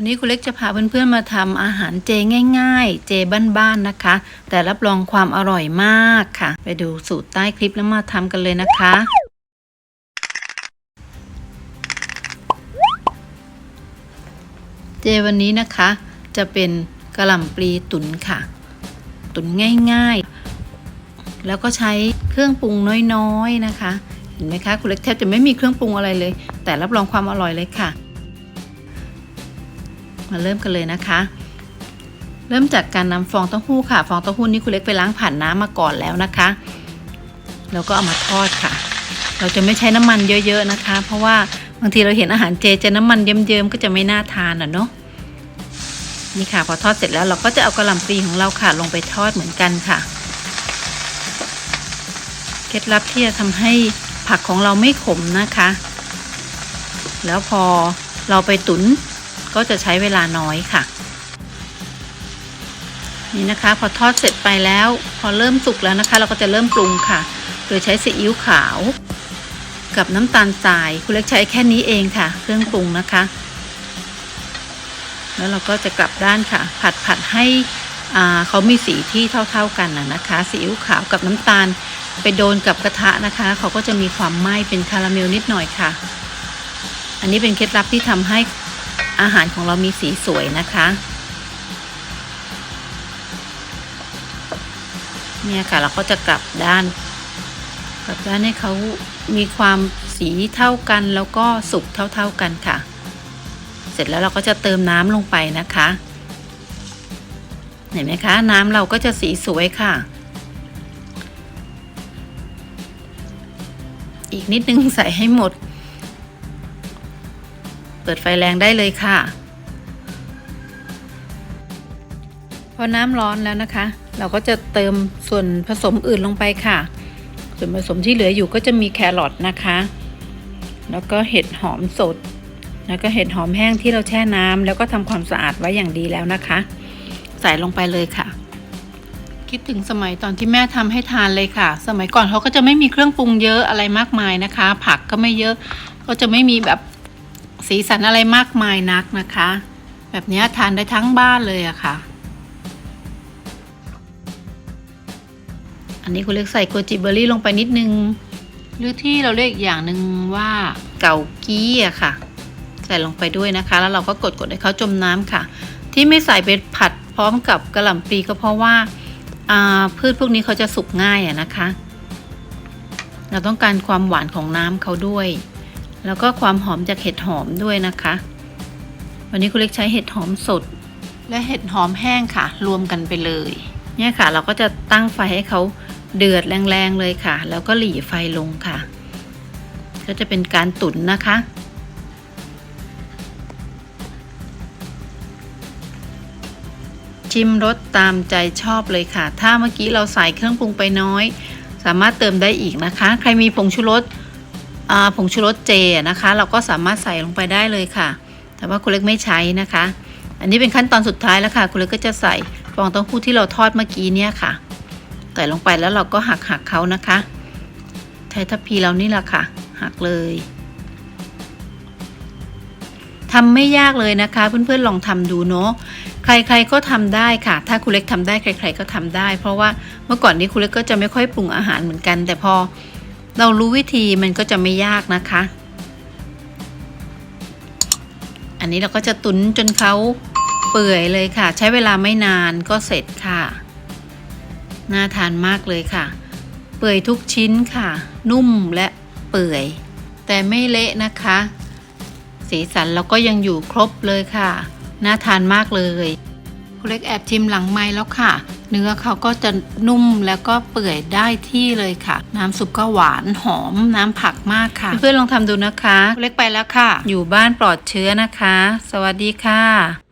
วันนี้คุณเล็กจะพาเพื่อนๆมาทำอาหารเจง่าย ๆ เจบ้านๆนะคะ แต่รับรองความอร่อยมากค่ะ ไปดูสูตรใต้คลิปแล้วมาทำกันเลยนะคะ เจวันนี้นะคะ จะเป็นกระหล่ำปลีตุ๋นค่ะ ตุ๋นง่ายๆ แล้วก็ใช้เครื่องปรุงน้อยๆนะคะ เห็นไหมคะคุณเล็กแทบจะไม่มีเครื่องปรุงอะไรเลย แต่รับรองความอร่อยเลยค่ะ มาเริ่มกันเลยนะคะ เริ่มจากการนำฟองเต้าหู้ค่ะ ฟองเต้าหู้นี้คุณเล็กไปล้างผ่านน้ำมาก่อนแล้วนะคะ แล้วก็เอามาทอดค่ะ เราจะไม่ใช้น้ำมันเยอะๆนะคะ เพราะว่าบางทีเราเห็นอาหารเจจะน้ำมันเยิ้มๆก็จะไม่น่าทานอะเนาะนี่ค่ะพอทอดเสร็จแล้วเราก็จะเอากระหล่ำปลีของเราค่ะ ลงไปทอดเหมือนกันค่ะเคล็ดลับที่จะทำให้ผักของเราไม่ขมนะคะ แล้วพอเราไปตุ๋น ก็จะใช้เวลาน้อยค่ะ นี่นะคะพอทอดเสร็จไปแล้ว พอเริ่มสุกแล้วนะคะ เราก็จะเริ่มปรุงค่ะ โดยใช้ซีอิ๊วขาว กับน้ำตาลทรายคุณเล็กใช้แค่นี้เองค่ะ เครื่องปรุงนะคะ แล้วเราก็จะกลับด้านค่ะ ผัดผัดให้อ่าเขามีสีที่เท่า ๆกันนะนะคะซีอิ๊วขาวกับน้ำตาลไปโดนกับกระทะนะคะ เขาก็จะมีความไหม้เป็นคาราเมลนิดหน่อยค่ะ อันนี้เป็นเคล็ดลับที่ทำให้ อาหารของเรามีสีสวยนะคะ เนี่ยค่ะเราก็จะกลับด้าน กลับด้านให้เขามีความสีเท่ากันแล้วก็สุกเท่าๆกันค่ะ เสร็จแล้วเราก็จะเติมน้ำลงไปนะคะ เห็นไหมคะ น้ำเราก็จะสีสวยค่ะ อีกนิดนึงใส่ให้หมด ปิดไฟแรงได้เลยค่ะ พอน้ำร้อนแล้วนะคะ เราก็จะเติมส่วนผสมอื่นลงไปค่ะ ส่วนผสมที่เหลืออยู่ก็จะมีแครอทนะคะ แล้วก็เห็ดหอมสด แล้วก็เห็ดหอมแห้งที่เราแช่น้ำแล้วก็ทำความสะอาดไว้อย่างดีแล้วนะคะ ใส่ลงไปเลยค่ะคิดถึงสมัยตอนที่แม่ทำให้ทานเลยค่ะ สมัยก่อนเขาก็จะไม่มีเครื่องปรุงเยอะอะไรมากมายนะคะ ผักก็ไม่เยอะ ก็จะไม่มีแบบ สีสันอะไรมากมายนักนะคะ แบบนี้ทานได้ทั้งบ้านเลยอะค่ะ อันนี้คุณเล็กใส่โกจิเบอรี่ลงไปนิดนึง หรือที่เราเรียกอีกอย่างหนึ่งว่าเก่ากี้อะค่ะ ใส่ลงไปด้วยนะคะ แล้วเราก็กดกดให้เขาจมน้ำค่ะ ที่ไม่ใส่ไปผัดพร้อมกับกระหล่ำปลีก็เพราะว่าพืชพวกนี้เขาจะสุกง่ายอะนะคะ เราต้องการความหวานของน้ำเขาด้วย แล้วก็ความหอมจากเห็ดหอมด้วยนะคะ วันนี้คุณเล็กใช้เห็ดหอมสด และเห็ดหอมแห้งค่ะ รวมกันไปเลย เนี่ยค่ะ เราก็จะตั้งไฟให้เขาเดือดแรงๆเลยค่ะ แล้วก็หลีไฟลงค่ะ ก็จะเป็นการตุ๋นนะคะชิมรสตามใจชอบเลยค่ะ ถ้าเมื่อกี้เราใส่เครื่องปรุงไปน้อย สามารถเติมได้อีกนะคะ ใครมีผงชูรสอ่า ผงชูรสเจนะคะ เราก็สามารถใส่ลงไปได้เลยค่ะ แต่ว่าคุณเล็กไม่ใช้นะคะ อันนี้เป็นขั้นตอนสุดท้ายแล้วค่ะ คุณเล็กก็จะใส่ฟองเต้าหู้ที่เราทอดเมื่อกี้เนี่ยค่ะ ใส่ลงไปแล้วเราก็หักหักเขานะคะใช้ทัพพีเรานี่แหละค่ะ หักเลยทำไม่ยากเลยนะคะ เพื่อนๆลองทำดูเนาะใครๆก็ทำได้ค่ะ ถ้าคุณเล็กทำได้ใคร ๆ ก็ทำได้ เพราะว่าเมื่อก่อนนี้คุณเล็กก็จะไม่ค่อยปรุงอาหารเหมือนกัน แต่พอ เรารู้วิธีมันก็จะไม่ยากนะคะ อันนี้เราก็จะตุนจนเขาเปื่อยเลยค่ะ ใช้เวลาไม่นานก็เสร็จค่ะ น่าทานมากเลยค่ะ เปื่อยทุกชิ้นค่ะ นุ่มและเปื่อย แต่ไม่เละนะคะ สีสันเราก็ยังอยู่ครบเลยค่ะ น่าทานมากเลยคุณเล็กแอบชิมหลังไม้แล้วค่ะ เนื้อเขาก็จะนุ่มแล้วก็เปื่อยได้ที่เลยค่ะ น้ำซุปก็หวานหอมน้ำผักมากค่ะ เพื่อนๆลองทำดูนะคะคุณเล็กไปแล้วค่ะ อยู่บ้านปลอดเชื้อนะคะ สวัสดีค่ะ